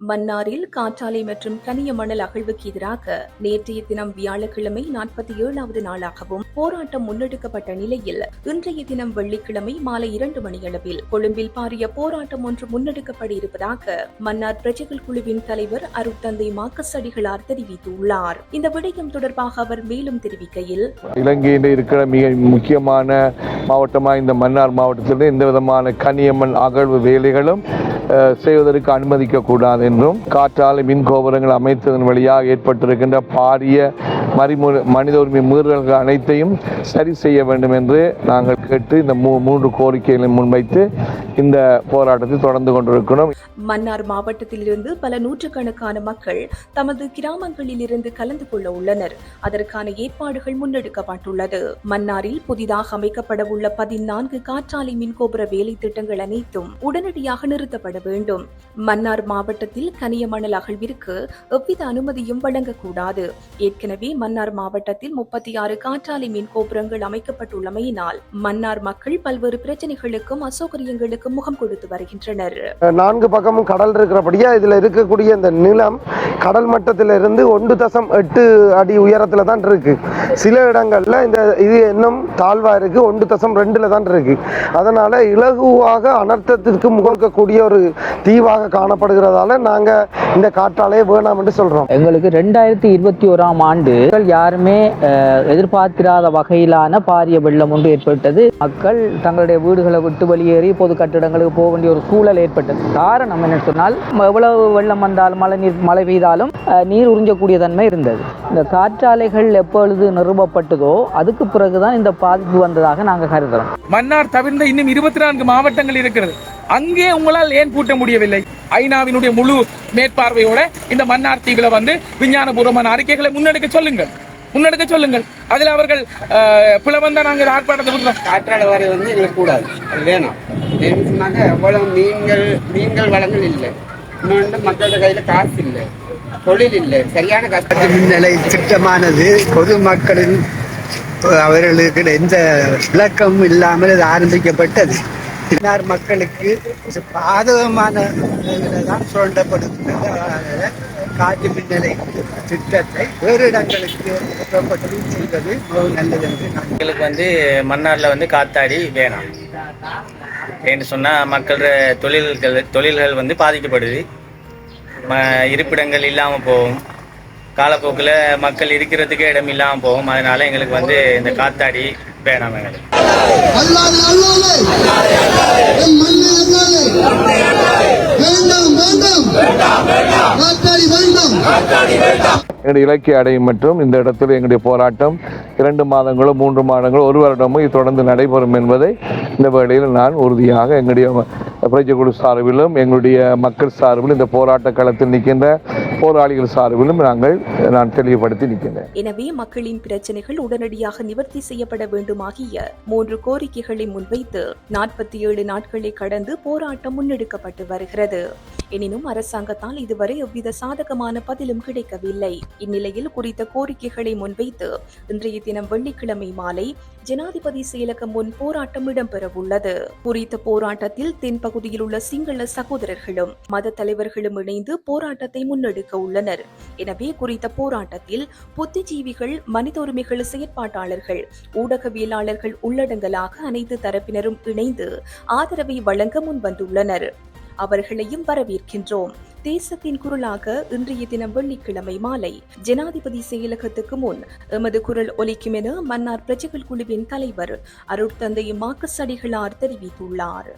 மன்னாரில் காற்றாலை மற்றும் கனிய மணல் அகழ்வுக்கு எதிராக நேற்றைய தினம் வியாழக்கிழமை நாற்பத்தி ஏழாவது நாளாகவும் போராட்டம் முன்னெடுக்கப்பட்ட நிலையில் இன்றைய தினம் வெள்ளிக்கிழமை மாலை இரண்டு மணியளவில் கொழும்பில் பாரிய போராட்டம் ஒன்று முன்னெடுக்கப்பட இருப்பதாக மன்னார் பிரஜைகள் குழுவின் தலைவர் அருட்தந்தை மார்க்கஸ் அடிகளார் தெரிவித்துள்ளார். இந்த விடயம் தொடர்பாக அவர் மேலும் தெரிவிக்கையில் இலங்கையில் இருக்கிற மிக முக்கியமான மாவட்டமாக இந்த மன்னார் மாவட்டத்தில் எந்த விதமான கனியம்மன் அகழ்வு வேலைகளும் செய்வதற்கு அனுமதிக்கக்கூடாது என்றும் காற்றாலை மின் கோபுரங்கள் அமைத்ததன் வழியாக ஏற்பட்டிருக்கின்ற பாரிய மறிமு மனித உரிமை மீறல்கள் அனைத்தையும் சரி செய்ய வேண்டும் என்று நாங்கள் கேட்டு இந்த மூ மூன்று கோரிக்கைகளை முன்வைத்து இந்த போராட்டத்தை தொடர்ந்து கொண்டிருக்கிறோம். மன்னார் மாவட்டத்திலிருந்து பல நூற்றுக்கணக்கான மக்கள் தமது கிராமங்களில் இருந்து கலந்து கொள்ள உள்ளனர். அதற்கான ஏற்பாடுகள் முன்னெடுக்கப்பட்டுள்ளது. மன்னாரில் புதிதாக அமைக்கப்பட உள்ள பதினான்கு காற்றாலை மின்கோபுர வேலை திட்டங்கள் அனைத்தும் உடனடியாக நிறுத்தப்படும் வேண்டும். மன்னார் மாவட்டத்தில் கனிய மணல் அகழ்விற்கு எவ்வித அனுமதியும் வழங்கக்கூடாது. ஏற்கனவே மன்னார் மாவட்டத்தில் முப்பத்தி ஆறு காற்றாலை மின் கோபுரங்கள் அமைக்கப்பட்டுள்ளமையினால் மன்னார் மக்கள் பல்வேறு பிரச்சனைகளுக்கும் அசௌகரியங்களுக்கும் முகம் கொடுத்து வருகின்றனர். நான்கு பக்கமும் கடல் இருக்கிறபடியா இதுல இருக்கக்கூடிய இந்த நிலம் கடல் மட்டத்தில இருந்து ஒன்று தசம் எட்டு அடி உயரத்துல தான் இருக்கு. சில இடங்கள்ல இந்த இது இன்னும் தாழ்வா இருக்கு ஒன்று தசம் ரெண்டுல தான் இருக்கு. அதனால இலகுவாக அனர்த்தத்திற்கு முகக்கக்கூடிய ஒரு தீவாக காணப்படுகிறதால நாங்க இந்த காற்றாலையை வேணாம் என்று சொல்றோம். எங்களுக்கு ரெண்டாயிரத்தி இருபத்தி ஓராம் ஆண்டு யாருமே அஹ், எதிர்பார்த்திராத வகையிலான பாரிய வெள்ளம் ஒன்று ஏற்பட்டது. மக்கள் தங்களுடைய வீடுகளை விட்டு வெளியேறி பொது கட்டிடங்களுக்கு போக வேண்டிய ஒரு சூழல் ஏற்பட்டது. காரணம் என்ன சொன்னால் எவ்வளவு வெள்ளம் வந்தாலும் மழை நீர் மழை பெய்தாலும் அஹ், நீர் உறிஞ்சக்கூடிய தன்மை இருந்தது. இந்த காற்றாலைகள் எப்பொழுது நிறுவப்பட்டதோ அதுக்கு பிறகுதான் இந்த பாதிப்பு வந்ததாக நாங்கள் கருதுகிறோம் மன்னார் தவிர்ந்த இன்னும் இருபத்தி நான்கு மாவட்டங்கள் இருக்கிறது. அங்கே உங்களால் ஏன் பூட்ட முடியவில்லை. ஐநாவினுடைய முழு மேற்பார்வையோட இந்த மன்னார் தீவுல வந்து விஞ்ஞானபூர்வமான அறிக்கைகளை முன்னெடுக்க சொல்லுங்கள். முன்னெடுக்க சொல்லுங்கள். அதில் அவர்கள் பிளவந்தா நாங்கள் ஆர்ப்பாட்டத்தை காற்றாலை வரை வந்து எங்களுக்கு கூடாது. வேணும். ஏன்னு சொன்னாக்க அவ்வளவு மீன்கள் மீன்கள் வளங்கள் இல்லை. இன்னொன்று மக்களோட கையில் காசு இல்லை. தொழில் இல்லை. சரியான கஷ்டம் மின்னிலை திட்டமானது பொதுமக்களின் அவர்களுக்கு எந்த விளக்கமும் இல்லாமல் இது ஆரம்பிக்கப்பட்டது. பின்னார் மக்களுக்கு பாதகமான தான் சுரண்டப்படுகிறது காற்று மின்னலை திட்டத்தை வேறு இடங்களுக்கு புறப்பட்டு செய்வது மிகவும் நல்லது என்று எங்களுக்கு வந்து மன்னாரில் வந்து காத்தாடி வேணாம். ஏன்னு சொன்னால் மக்களோட தொழில்கள் தொழில்கள் வந்து பாதிக்கப்படுது. ம இருப்பிடங்கள் இல்லாமல் போகும். காலப்போக்கில் மக்கள் இருக்கிறதுக்கே இடம் இல்லாமல் போகும். அதனால எங்களுக்கு வந்து இந்த காத்தாடி வேணாம் எங்களுக்கு. அல்லாது அல்லாது. என் மண்ணை அல்லாது. வேண்டாம் வேண்டாம். காத்தாடி வேண்டாம். எங்களுடைய இலக்கிய அடையும் மற்றும் இந்த இடத்தில் எங்களுடைய போராட்டம் இரண்டு மாதங்களோ மூன்று மாதங்களோ ஒரு வருடமோ இது தொடர்ந்து நடைபெறும் என்பதை இந்த வேளையில் நான் உறுதியாக எங்களுடைய பிரஜை குழு சார்பிலும் எங்களுடைய மக்கள் சார்பிலும் இந்த போராட்ட களத்தில் நிற்கின்ற போராளிகள் சார்பிலும் நாங்கள் நான் தெளிவுபடுத்தி நிற்கின்றேன். எனவே மக்களின் பிரச்சனைகள் உடனடியாக நிவர்த்தி செய்யப்பட வேண்டுமாகிய மூன்று கோரிக்கைகளை முன்வைத்து நாற்பத்தி ஏழு நாட்களை கடந்து போராட்டம் முன்னெடுக்கப்பட்டு வருகிறது. எனினும் அரசாங்கத்தால் இதுவரை எவ்வித சாதகமான பதிலும் கிடைக்கவில்லை. இந்நிலையில் குறித்த கோரிக்கைகளை முன்வைத்து இன்றைய தினம் வெள்ளிக்கிழமை மாலை ஜனாதிபதி செயலகம் முன் போராட்டம் இடம்பெறவுள்ளது. குறித்த போராட்டத்தில் தென்பகுதியில் உள்ள சிங்கள சகோதரர்களும் மத தலைவர்களும் இணைந்து போராட்டத்தை முன்னெடுக்க உள்ளனர். எனவே குறித்த போராட்டத்தில் புத்திஜீவிகள் மனித உரிமைகள் செயற்பாட்டாளர்கள் ஊடகவியலாளர்கள் உள்ளடங்கலாக அனைத்து தரப்பினரும் இணைந்து ஆதரவை வழங்க முன்வந்துள்ளனர். அவர்களையும் வரவேற்கின்றோம். தேசத்தின் குரலாக இன்றைய தினம் வெள்ளிக்கிழமை மாலை ஜனாதிபதி செயலகத்துக்கு முன் எமது குரல் ஒலிக்கும் என மன்னார் பிரஜைகள் குழுவின் தலைவர் அருட்தந்தை மாக்கசடிகளார் தெரிவித்துள்ளார்.